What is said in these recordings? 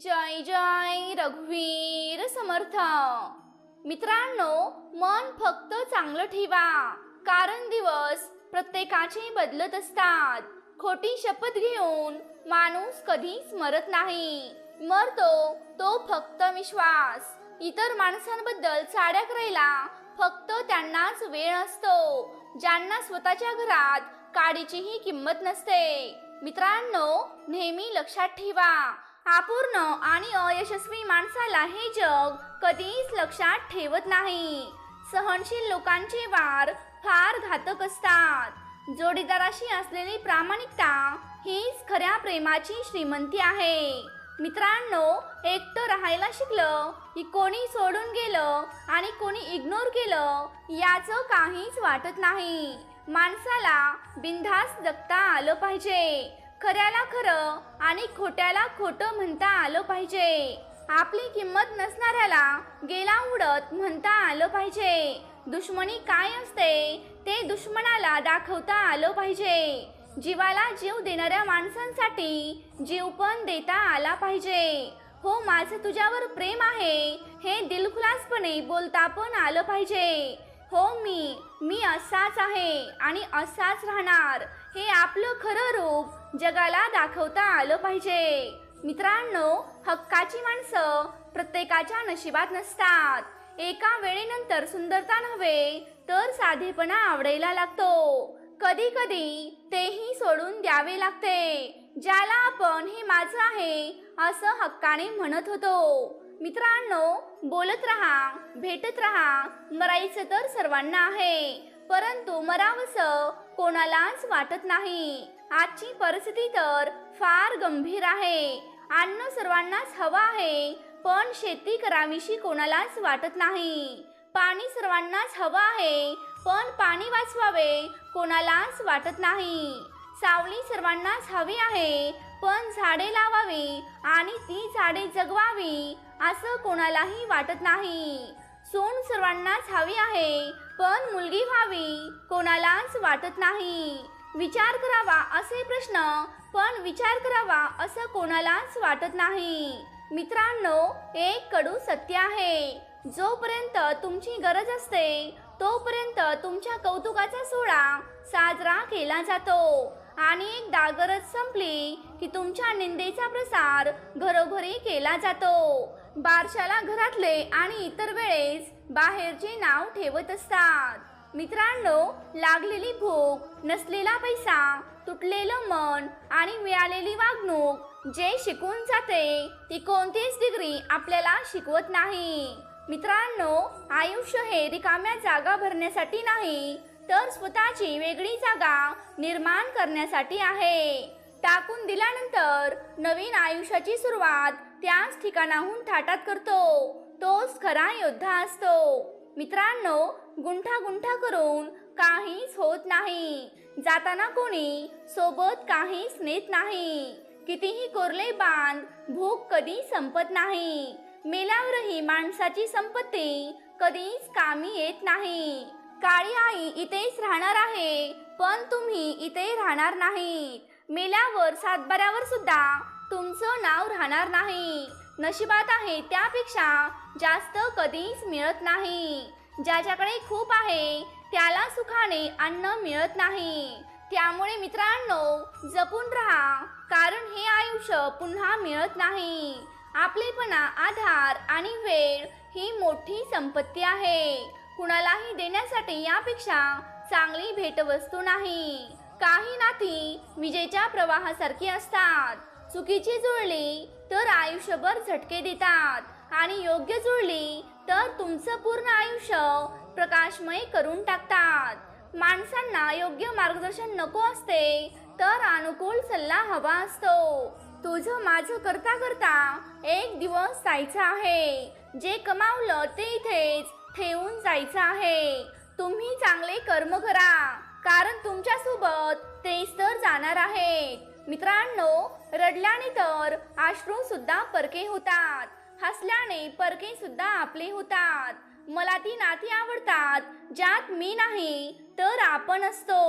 जय जय रघुवीर समर्थ. मित्रांनो मन फक्त चांगलं ठेवा. कारण दिवस प्रत्येकाचे बदलत असतात. खोटी शपथ घेऊन माणूस कधीच मरत नाही. मरतो तो फक्त विश्वास. इतर माणसांबद्दल चाड्या करायला फक्त त्यांनाच वेळ असतो. ज्यांना स्वतःच्या घरात काडीचीही किंमत नसते. मित्रांनो नेहमी लक्षात ठेवा. अपूर्ण आणि अयशस्वी माणसाला हे जग कधीच लक्षात ठेवत नाही. सहनशील लोकांचे वार फार घातक असतात. जोडीदाराशी असलेली प्रामाणिकता हीच खऱ्या प्रेमाची श्रीमंती आहे. मित्रांनो एकटं राहायला शिकलं की कोणी सोडून गेलं आणि कोणी इग्नोर केलं याचं काहीच वाटत नाही. माणसाला बिनधास्त जगता आलं पाहिजे. खऱ्याला खरं आणि खोट्याला खोटं म्हणता आलं पाहिजे. आपली किंमत नसणाऱ्याला गेला उडत म्हणता आलं पाहिजे. दुश्मनी काय असते ते दुश्मनाला दाखवता आलं पाहिजे. जीवाला जीव देणाऱ्या माणसांसाठी जीव पण देता आला पाहिजे. हो माझं तुझ्यावर प्रेम आहे हे दिलखुलासपणे बोलता पण आलं पाहिजे. हो मी मी असाच आहे आणि असाच राहणार. हे आपलं खरं रूप जगाला दाखवता आलं पाहिजे. मित्रांनो हक्काची माणसं प्रत्येकाच्या नशिबात नसतात. एका वेळेनंतर सुंदरता नव्हे तर साधेपणा आवडायला लागतो. कधी कधी तेही सोडून द्यावे लागते ज्याला आपण हे माझं आहे असं हक्काने म्हणत होतो. मित्रांनो बोलत राहा भेटत राहा मरायचं तर सर्वांना आहे. परंतु मरावसं कोणालाच वाटत नाही. आजची परिस्थिती तर फार गंभीर आहे. अन्न सर्वांनाच हवं आहे पण शेती करावीशी कोणालाच वाटत नाही. पाणी सर्वांनाच हवं आहे पण पाणी वाचवावे कोणालाच वाटत नाही. सावली सर्वांनाच हवी आहे पण झाडे लावावी आणि ती झाडे जगवावी असं कोणालाही वाटत नाही. सोन सर्वांनाच हवी आहे पण मुलगी व्हावी कोणालाच वाटत नाही. विचार करावा असे प्रश्न पण विचार करावा असं कोणालाच वाटत नाही. मित्रांनो एक कडू सत्य आहे. जोपर्यंत तुमची गरज असते तोपर्यंत तुमच्या कौतुकाचा सोहळा साजरा केला जातो. आणि एकदा गरज संपली की तुमच्या निंदेचा प्रसार घरोघरी केला जातो. बारशाला घरातले आणि इतर वेळेस बाहेरचे नाव ठेवत असतात. मित्रांनो लागलेली भूक नसलेला पैसा तुटलेलं मन आणि मिळालेली वागणूक जे शिकून जाते ती कोणतीच डिग्री आपल्याला शिकवत नाही. मित्रांनो आयुष्य हे रिकाम्या जागा भरण्यासाठी नाही तर स्वतःची वेगळी जागा निर्माण करण्यासाठी आहे. टाकून दिल्यानंतर नवीन आयुष्याची सुरुवात त्याच ठिकाणाहून थाटात करतो. तोच खरा योद्धा असतो. मित्रांनो गुंठा गुंठा करून काहीच होत नाही. जाताना कोणी सोबत काहीच नेत नाही. कितीही कोरले बांध भूक कधी संपत नाही. मेल्यावरही माणसाची संपत्ती कधीच कामी येत नाही. काळी आई इथेच राहणार आहे पण तुम्ही इथे राहणार नाही. मेल्यावर सातबाऱ्यावर सुद्धा तुमचं नाव राहणार नाही. नशिबात आहे त्यापेक्षा जास्त कधीच मिळत नाही. ज्याच्याकडे खूप आहे त्याला सुखाने अन्न मिळत नाही. त्यामुळे मित्रांनो जपून राहा कारण हे आयुष्य पुन्हा मिळत नाही. आपलेपणा आधार आणि वेळ ही मोठी संपत्ती आहे. कुणालाही देण्यासाठी यापेक्षा चांगली भेटवस्तू नाही. काही नाती विजेच्या प्रवाहासारखी असतात. चुकीची जुळली तर आयुष्यभर झटके देतात. आणि योग्य जुळली तर तुमचं पूर्ण आयुष्य प्रकाशमय करून टाकतात. माणसांना योग्य मार्गदर्शन नको असते तर अनुकूल सल्ला हवा असतो. तुझं माझं करता करता एक दिवस जायचं आहे. जे कमावलं ते इथेच ठेवून जायचं आहे. तुम्ही चांगले कर्म करा कारण तुमच्यासोबत तेच तर जाणार आहेत. मित्रांनो रडल्याने तर आश्रू सुद्धा परके होतात. हसल्याने परके सुद्धा आपले होतात. मला ती नाती आवडतात ज्यात मी नाही तर आपण असतो.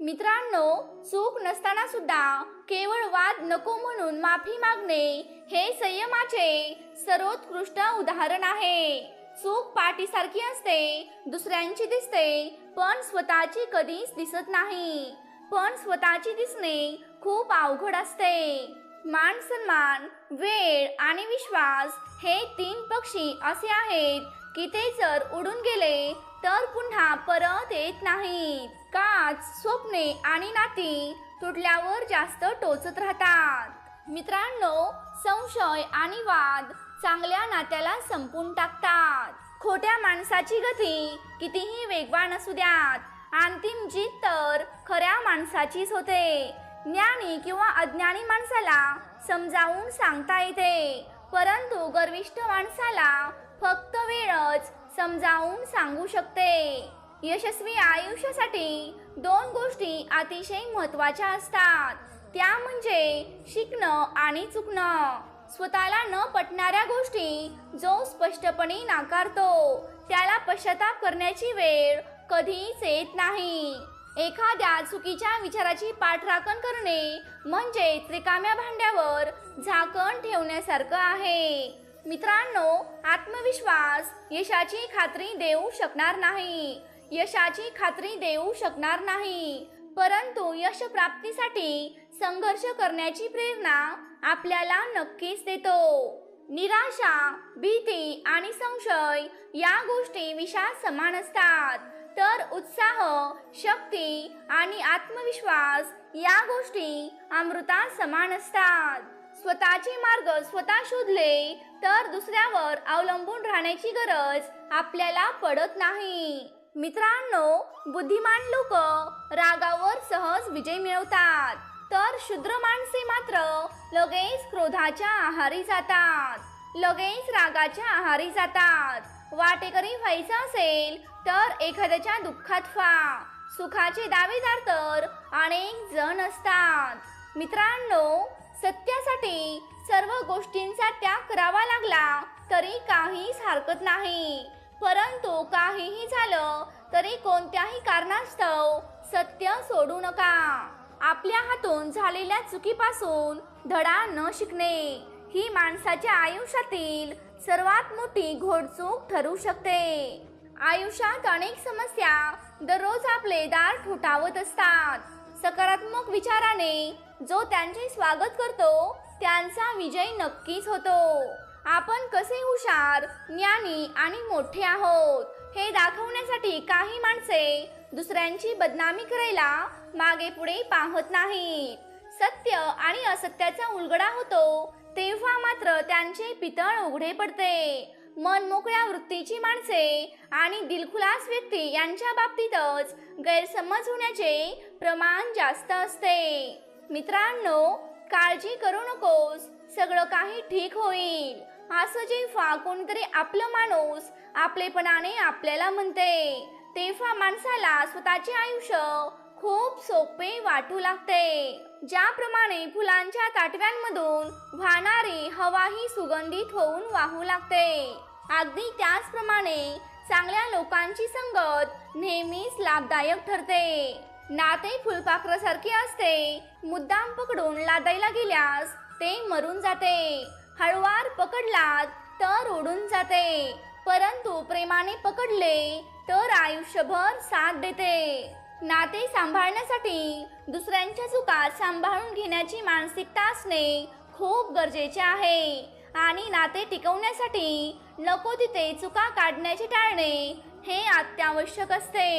मित्रांनो चूक नसताना सुद्धा केवळ वाद नको म्हणून माफी मागणे हे संयमाचे सर्वोत्कृष्ट उदाहरण आहे. चूक पाठीसारखी असते दुसऱ्यांची दिसते पण स्वतःची कधीच दिसत नाही. पण स्वतःची दिसणे खूप अवघड असते. मान सन्मान वेळ आणि विश्वास हे तीन पक्षी असे आहेत की ते जर उडून गेले तर पुन्हा परत येत नाहीत. काच स्वप्ने आणि नाती तुटल्यावर जास्त टोचत राहतात. मित्रांनो संशय आणि वाद चांगल्या नात्याला संपून टाकतात. खोट्या माणसाची गती कितीही वेगवान असू द्यात अंतिम जीत तर खऱ्या माणसाचीच होते. ज्ञानी किंवा अज्ञानी माणसाला समजावून सांगता येते. परंतु गर्विष्ठ माणसाला फक्त वेळच समजावून सांगू शकते. यशस्वी आयुष्यासाठी दोन गोष्टी अतिशय महत्त्वाच्या असतात. त्या म्हणजे शिकणं आणि चुकणं. स्वतःला न पटणाऱ्या गोष्टी जो स्पष्टपणे नाकारतो त्याला पश्चाताप करण्याची वेळ कधीच येत नाही. एखाद्या चुकीच्या विचाराची पाठराखण करणे म्हणजे रिकाम्या भांड्यावर झाकण ठेवण्यासारखं आहे. मित्रांनो आत्मविश्वास यशाची खात्री देऊ शकणार नाही. यशाची खात्री देऊ शकणार नाही. परंतु यश प्राप्तीसाठी संघर्ष करण्याची प्रेरणा आपल्याला नक्कीच देतो. निराशा भीती आणि संशय या गोष्टी विषात समान असतात. तर उत्साह शक्ती आणि आत्मविश्वास या गोष्टी अमृता समान असतात. स्वतःचे मार्ग स्वतः शोधले तर दुसऱ्यावर अवलंबून राहण्याची गरज आपल्याला पडत नाही. मित्रांनो बुद्धिमान लोक रागावर सहज विजय मिळवतात तर शुद्र माणसे मात्र लगेच क्रोधाच्या आहारी जातात लगेच रागाच्या आहारी जातात. वाटेकरी व्हायचं असेल तर एखाद्याच्या दुःखात फा सुखाचे दावेदार तर अनेक जण असतात. मित्रांनो सत्यासाठी सर्व गोष्टींचा त्याग करावा लागला तरी काहीच हरकत नाही. परंतु काहीही झालं तरी कोणत्याही कारणास्तव सत्य सोडू नका. आपल्या हातून झालेल्या चुकीपासून धडा न शिकणे ही माणसाच्या आयुष्यातील सर्वात मोठी घोडचूक ठरू शकते. आयुष्यात अनेक समस्या दररोज आपले दार ठोठावत असतात. सकारात्मक विचाराने जो त्यांचे स्वागत करतो त्यांचा विजय नक्कीच होतो. आपण कसे हुशार ज्ञानी आणि मोठे आहोत हे दाखवण्यासाठी काही माणसे दुसऱ्यांची बदनामी करायला मागे पुढे पाहत नाहीत. सत्य आणि असत्याचा उलगडा होतो तेव्हा मात्र त्यांचे पितळ उघडे पडते. मनमोकळ्या वृत्तीची माणसे आणि दिलखुलास व्यक्ती यांच्या बाबतीतच गैरसमज होण्याचे प्रमाण जास्त असते. मित्रांनो काळजी करू नकोस सगळं काही ठीक होईल. असं जेव्हा कोणीतरी आपलं माणूस आपलेपणाने आपल्याला म्हणते तेव्हा माणसाला स्वतःचे आयुष्य खूप सोपे वाटू लागते. ज्याप्रमाणे फुलांच्या ताटव्यांमधून वाहणारी हवा ही सुगंधित होऊन वाहू लागते. अगदी त्याचप्रमाणे चांगल्या लोकांची संगत नेहमीच लाभदायक ठरते. नाते फुलपाखरासारखे असते मुद्दाम पकडून लादायला गेल्यास ते मरून जाते. हळवार पकडलात तर उडून जाते. परंतु प्रेमाने पकडले तर आयुष्यभर साथ देते. नाते सांभाळण्यासाठी दुसऱ्यांच्या चुका सांभाळून घेण्याची मानसिकता असणे खूप गरजेचे आहे. आणि नाते टिकवण्यासाठी नको तिथे चुका काढण्याचे टाळणे हे अत्यावश्यक असते.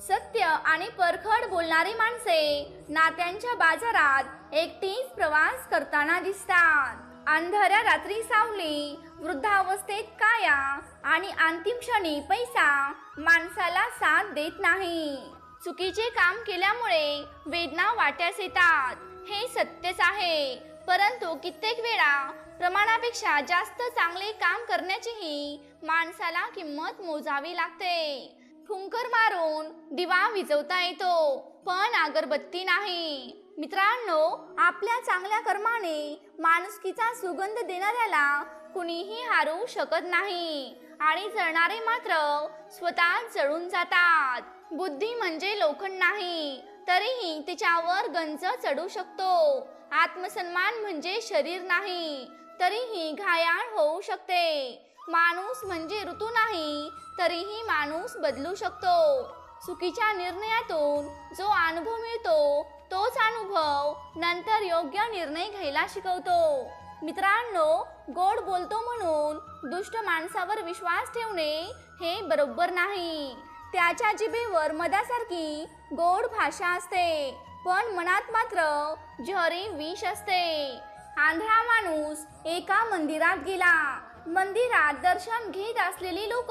सत्य आणि परखड बोलणारी माणसे नात्यांच्या बाजारात एकटीच प्रवास करताना दिसतात. अंधाऱ्या रात्री सावली वृद्धावस्थेत काया आणि अंतिम क्षणी पैसा माणसाला साथ देत नाही. चुकीचे काम केल्यामुळे वेदना वाट्यास येतात. हे सत्यच आहे. परंतु कित्येक वेळा प्रमाणापेक्षा जास्त चांगले काम करण्याचीही माणसाला किंमत मोजावी लागते. फुंकर मारून दिवा विजवता येतो पण अगरबत्ती नाही. मित्रांनो आपल्या चांगल्या कर्माने माणुसकीचा सुगंध देणाऱ्याला कुणीही हारू शकत नाही. आणि जळणारे मात्र स्वतः जळून जातात. बुद्धी म्हणजे लोखंड नाही तरीही तिच्यावर गंज चढू शकतो. आत्मसन्मान म्हणजे शरीर नाही तरीही घायाळ होऊ शकते. माणूस म्हणजे ऋतू नाही तरीही माणूस बदलू शकतो. चुकीच्या निर्णयातून जो अनुभव मिळतो तोच अनुभव नंतर योग्य निर्णय घ्यायला शिकवतो. मित्रांनो गोड बोलतो म्हणून दुष्ट माणसावर विश्वास ठेवणे हे बरोबर नाही. त्याच्या जिभेवर मधासारखी गोड भाषा असते पण मनात मात्र जहरी विष असते. आंधळा माणूस एका मंदिरात गेला. मंदिरात दर्शन घेत असलेली लोक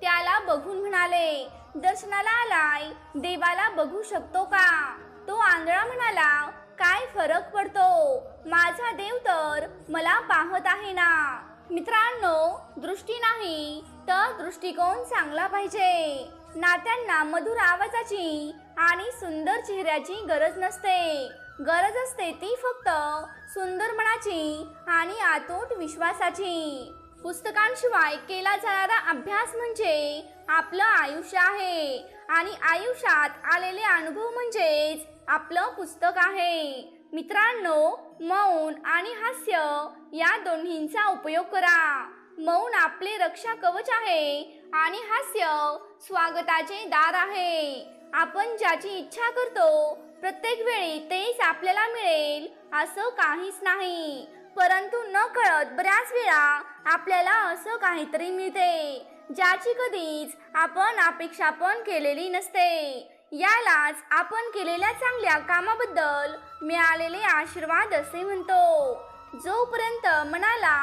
त्याला बघून म्हणाले दर्शनाला आलाय देवाला बघू शकतो का? तो आंधळा म्हणाला काय फरक पडतो? माझा देव तर मला पाहत आहे ना. मित्रांनो दृष्टी नाही तर दृष्टिकोन चांगला पाहिजे. नात्यांना मधुर आवाजाची आणि सुंदर चेहऱ्याची गरज नसते. गरज असते ती फक्त सुंदर मनाची आणि आतोट विश्वासाची. पुस्तकांशिवाय केला जाणारा अभ्यास म्हणजे आपलं आयुष्य आहे आणि आयुष्यात आलेले अनुभव म्हणजेच आपलं पुस्तक आहे. मित्रांनो मौन आणि हास्य या दोन्हींचा उपयोग करा. मौन आपले रक्षा कवच आहे आणि हास्य स्वागताचे दार आहे. आपण ज्याची इच्छा करतो प्रत्येक वेळी तेच आपल्याला मिळेल असं काहीच नाही. परंतु न कळत बऱ्याच वेळा आपल्याला असं काहीतरी मिळते ज्याची कधीच आपण अपेक्षा पण केलेली नसते. यालाच आपण केलेल्या चांगल्या कामाबद्दल मिळालेले आशीर्वाद असे म्हणतो. जोपर्यंत मनाला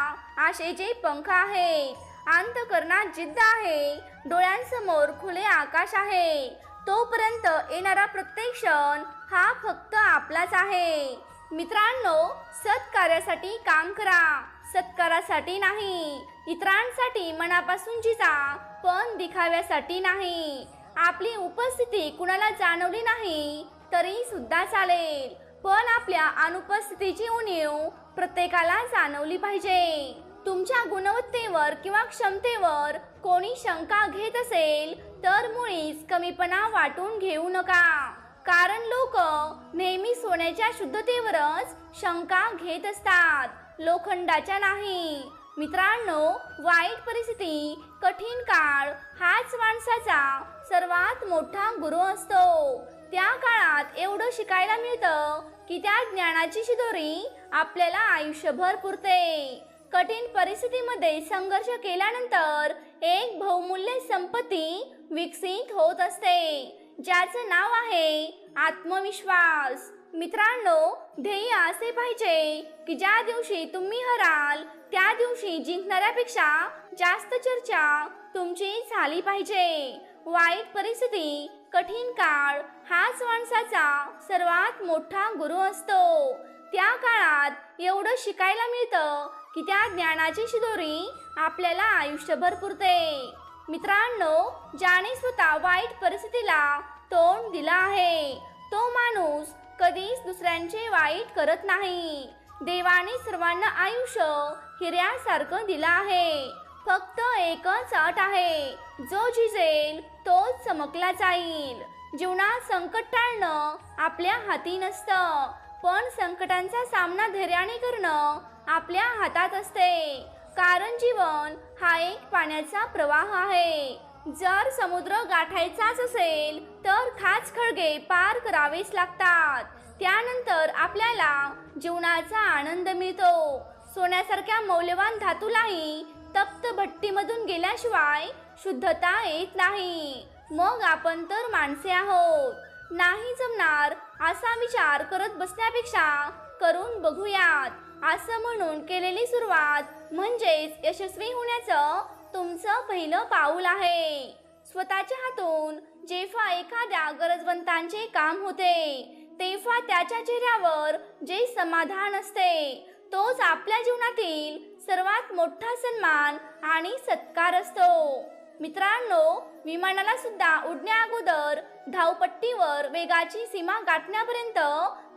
आशेचे पंख आहे अंतकरणात जिद्द आहे डोळ्यांसमोर खुले आकाश आहे तोपर्यंत येणारा प्रत्येक क्षण हा फक्त आपलाच आहे. मित्रांनो सत्कार्यासाठी काम करा. सत्कारासाठी नाही इतरांसाठी मनापासून जिजा पण दिखाव्यासाठी नाही. आपली उपस्थिती कुणाला जाणवली नाही तरी सुद्धा चालेल. पण आपल्या अनुपस्थितीची उणीव प्रत्येकाला जाणवली पाहिजे. तुमच्या गुणवत्तेवर किंवा क्षमतेवर कोणी शंका घेत असेल तर मुळीच कमीपणा वाटून घेऊ नका. कारण लोक नेहमी सोन्याच्या शुद्धतेवरच शंका घेत असतात. लोखंडाच्या नाही. मित्रांनो वाईट परिस्थिती कठीण काळ हाच माणसाचा सर्वात मोठा गुरु असतो. त्या काळात एवढं शिकायला मिळतं की त्या ज्ञानाची शिदोरी आपल्याला आयुष्यभर पुरते. कठीण परिस्थितीमध्ये संघर्ष केल्यानंतर एक बहुमूल्य संपत्ती विकसित होत असते ज्याचं नाव आहे आत्मविश्वास. मित्रांनो ध्येय असे पाहिजे की ज्या दिवशी तुम्ही हराल त्या दिवशी जिंकणाऱ्यापेक्षा जास्त चर्चा तुमची झाली पाहिजे. वाईट परिस्थिती कठीण काळ हाच माणसाचा सर्वात मोठा गुरु असतो. त्या काळात एवढं शिकायला मिळतं की त्या ज्ञानाची शिदोरी आपल्याला आयुष्यभर पुरते. मित्रांनो ज्याने स्वतः वाईट परिस्थितीला तोंड दिला आहे तो माणूस कधीच दुसऱ्यांचे वाईट करत नाही. देवाने सर्वांना आयुष्य हिऱ्यासारखं दिलं आहे. फक्त एकच अट आहे. जो झिजेल तोच चमकला जाईल. जीवनात संकट टाळणं आपल्या हाती नसतं. पण संकटांचा सामना धैर्याने करणं आपल्या हातात असते. कारण जीवन हा एक पाण्याचा प्रवाह आहे. जर समुद्र गाठायचाच असेल तर खाच खळगे पार करावेच लागतात. त्यानंतर आपल्याला जीवनाचा आनंद मिळतो. सोन्यासारख्या मौल्यवान धातूलाही तप्त भट्टीमधून गेल्याशिवाय शुद्धता येत नाही. मग आपण तर माणसे आहोत. नाही जमणार असा विचार करत बसण्यापेक्षा करून बघूयात. असं म्हणून केलेली सुरुवात म्हणजेच यशस्वी होण्याचं तुमचं पहिलं पाऊल आहे. स्वतःच्या हातून जेव्हा एखाद्या गरजवंतांचे काम होते तेव्हा त्याच्या चेहऱ्यावर जे समाधान असते तोच आपल्या जीवनातील सर्वात मोठा सन्मान आणि सत्कार असतो. मित्रांनो विमानाला सुद्धा उडण्या अगोदर धावपट्टीवर वेगाची सीमा गाठण्यापर्यंत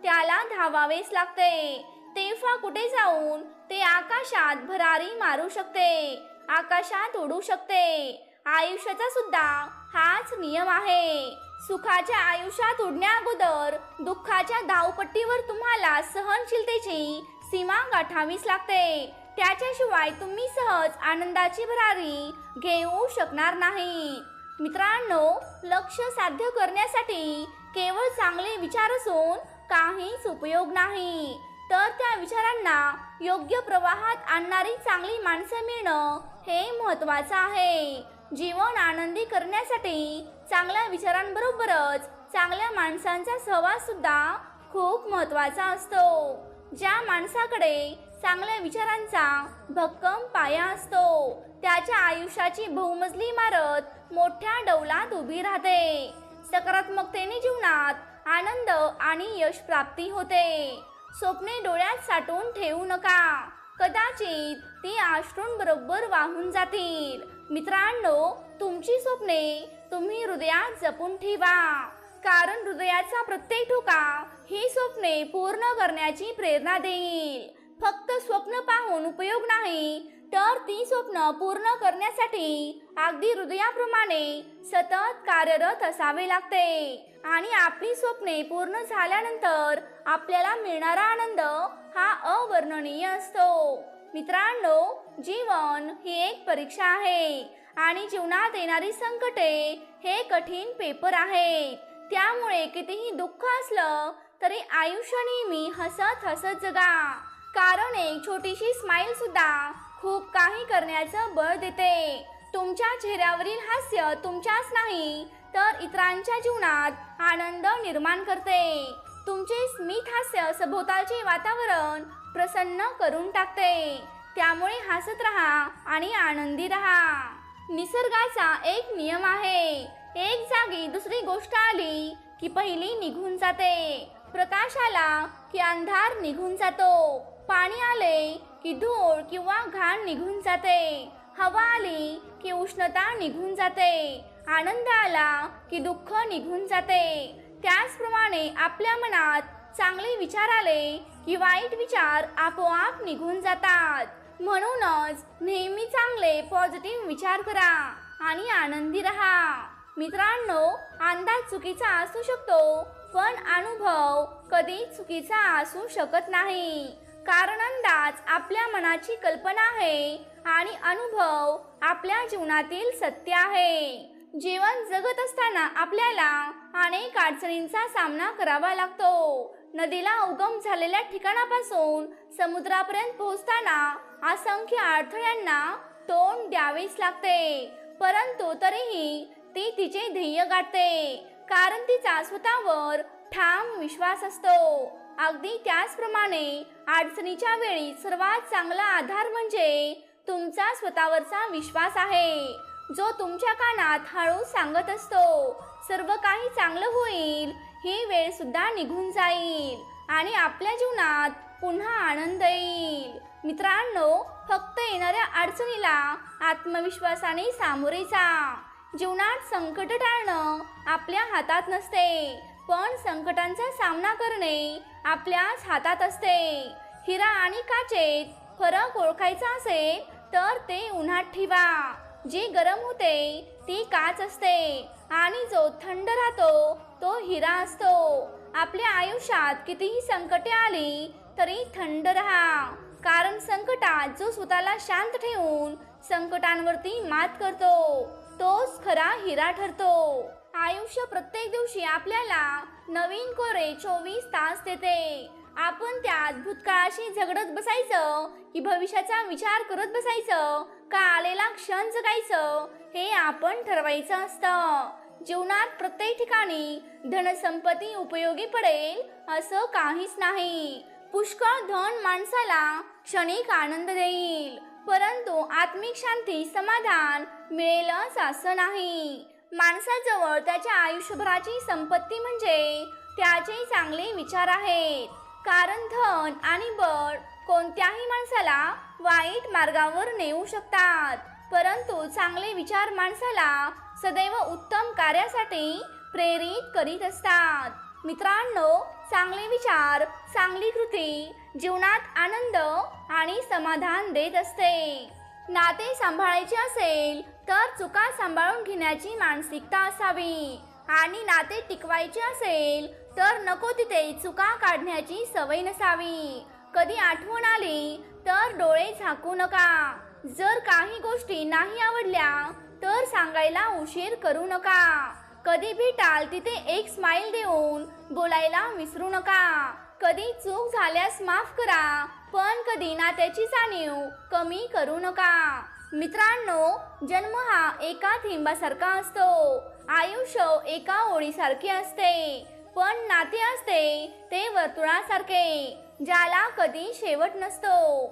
त्याला धावावेच लागते. तेव्हा कुठे जाऊन ते आकाशात भरारी मारू शकते आकाशात उडू शकते. आयुष्याचा सुद्धा हाच नियम आहे. सुखाच्या आयुष्यात उडण्या अगोदर दुःखाच्या धावपट्टीवर तुम्हाला सहनशीलतेची सीमा गाठावीच लागते. त्याच्याशिवाय तुम्ही सहज आनंदाची भरारी घेऊ शकणार नाही. मित्रांनो लक्ष साध्य करण्यासाठी केवळ चांगले विचार असून काहीच उपयोग नाही. तर त्या विचारांना योग्य प्रवाहात आणणारी चांगली माणसं मिळणं हे महत्वाचं आहे. जीवन आनंदी करण्यासाठी चांगल्या विचारांबरोबरच चांगल्या माणसांचा सहवास सुद्धा खूप महत्त्वाचा असतो. ज्या माणसाकडे चांगल्या विचारांचा भक्कम पाया असतो त्याच्या आयुष्याची बहुमजली इमारत मोठ्या डौलात उभी राहते. सकारात्मकतेने जीवनात आनंद आणि यश प्राप्ती होते. स्वप्ने डोळ्यात साठवून ठेवू नका. कदाचित ती आश्रून बरोबर वाहून जातील. मित्रांनो तुमची स्वप्ने तुम्ही हृदयात जपून ठेवा. कारण हृदयाचा प्रत्येक ठोका ही स्वप्ने पूर्ण करण्याची प्रेरणा देईल. फक्त स्वप्न पाहून उपयोग नाही तर ती स्वप्न पूर्ण करण्यासाठी अगदी हृदयाप्रमाणे सतत कार्यरत असावे लागते. आणि आपली स्वप्ने पूर्ण झाल्यानंतर आपल्याला मिळणारा आनंद हा अवर्णनीय असतो. मित्रांनो जीवन ही एक परीक्षा आहे आणि जीवनात येणारी संकटे हे कठीण पेपर आहेत. त्यामुळे कितीही दुःख असलं तरी आयुष्य नेहमी हसत हसत जगा. कारण एक छोटीशी स्माइल सुद्धा खूप काही करण्याचं बळ देते. तुमच्या चेहऱ्यावरील हास्य तुमच्याच नाही तर इतरांच्या जीवनात आनंद निर्माण करते. तुमचे स्मित हास्य सभोवतालचे वातावरण प्रसन्न करून टाकते. त्यामुळे हसत राहा आणि आनंदी राहा. निसर्गाचा एक नियम आहे. एक जागी दुसरी गोष्ट आली की पहिली निघून जाते. प्रकाश आला की अंधार निघून जातो. पाणी आले की धूळ किंवा घाण निघून जाते. हवा आली की उष्णता निघून जाते. आनंद आला की दुःख निघून जाते. त्याचप्रमाणे आपल्या मनात चांगले विचार आले की वाईट विचार आपोआप निघून जातात. म्हणूनच नेहमी चांगले पॉझिटिव्ह विचार करा आणि आनंदी राहा. मित्रांनो अंदाज चुकीचा असू शकतो पण अनुभव कधी चुकीचा असू शकत नाही. कारण अंदाज आपल्या मनाची कल्पना आहे आणि अनुभव आपल्या जीवनातील सत्य आहे. जीवन जगत असताना आपल्याला अनेक अडचणींचा सामना करावा लागतो. नदीला उगम झालेल्या ठिकाणापासून समुद्रापर्यंत पोहोचताना असंख्य अडथळ्यांना तोंड द्यावेच लागते. परंतु तरीही ती तिचे ध्येय गाठते. कारण तिचा स्वतःवर ठाम विश्वास असतो. अगदी त्याचप्रमाणे अडचणीच्या वेळी सर्वात चांगला आधार म्हणजे तुमचा स्वतःवरचा विश्वास आहे. जो तुमच्या कानात हळू सांगत असतो सर्व काही चांगलं होईल ही वेळ सुद्धा निघून जाईल आणि आपल्या जीवनात पुन्हा आनंद येईल. मित्रांनो फक्त येणाऱ्या अडचणीला आत्मविश्वासाने सामोरे जा. जीवनात संकट टाळणं आपल्या हातात नसते पण संकटांचा सामना करणे आपल्याच हातात असते. हिरा आणि काचेत फरक ओळखायचा असेल तर ते उन्हात ठेवा. जी गरम होते ती काच असते. आणि जो थंड राहतो तो हिरा असतो. आपल्या आयुष्यात कितीही संकटे आली तरी थंड राहा. कारण संकटात जो स्वतःला शांत ठेवून संकटांवरती मात करतो तोच खरा हिरा ठरतो. आयुष्य प्रत्येक दिवशी आपल्याला नवीन कोरे चोवीस तास देते. आपण त्यात भूतकाळाशी झगडत बसायचं की भविष्याचा विचार करत बसायचं का आलेला क्षण जगायचं हे आपण ठरवायचं असतं. जीवनात प्रत्येक ठिकाणी धनसंपत्ती उपयोगी पडेल असं काहीच नाही. पुष्कळ धन माणसाला क्षणिक आनंद देईल. परंतु आत्मिक शांती समाधान मिळेलच असं नाही. माणसाजवळ त्याच्या आयुष्यभराची संपत्ती म्हणजे त्याचे चांगले विचार आहेत. कारण धन आणि बळ कोणत्याही माणसाला वाईट मार्गावर नेऊ शकतात. परंतु चांगले विचार माणसाला सदैव उत्तम कार्यासाठी प्रेरित करीत असतात. मित्रांनो चांगले विचार चांगली कृती जीवनात आनंद आणि समाधान देत असते. नाते सांभाळायचे असेल तर चुका सांभाळून घेण्याची मानसिकता असावी. आणि नाते टिकवायचे असेल तर नको तिथे चुका काढण्याची सवय नसावी. कधी आठवण आली तर डोळे झाकू नका. जर काही गोष्टी नाही आवडल्या तर सांगायला उशीर करू नका. कधी भेटाल तिथे एक स्माइल देऊन बोलायला विसरू नका. कधी चूक झाल्यास माफ करा पण कधी नात्याची जाणीव कमी करू नका. मित्रांनो जन्म हा एका थेंबासारखा असतो. आयुष्य एका ओळीसारखे असते. पण नाते असते ते वर्तुळासारखे ज्याला कधी शेवट नसतो.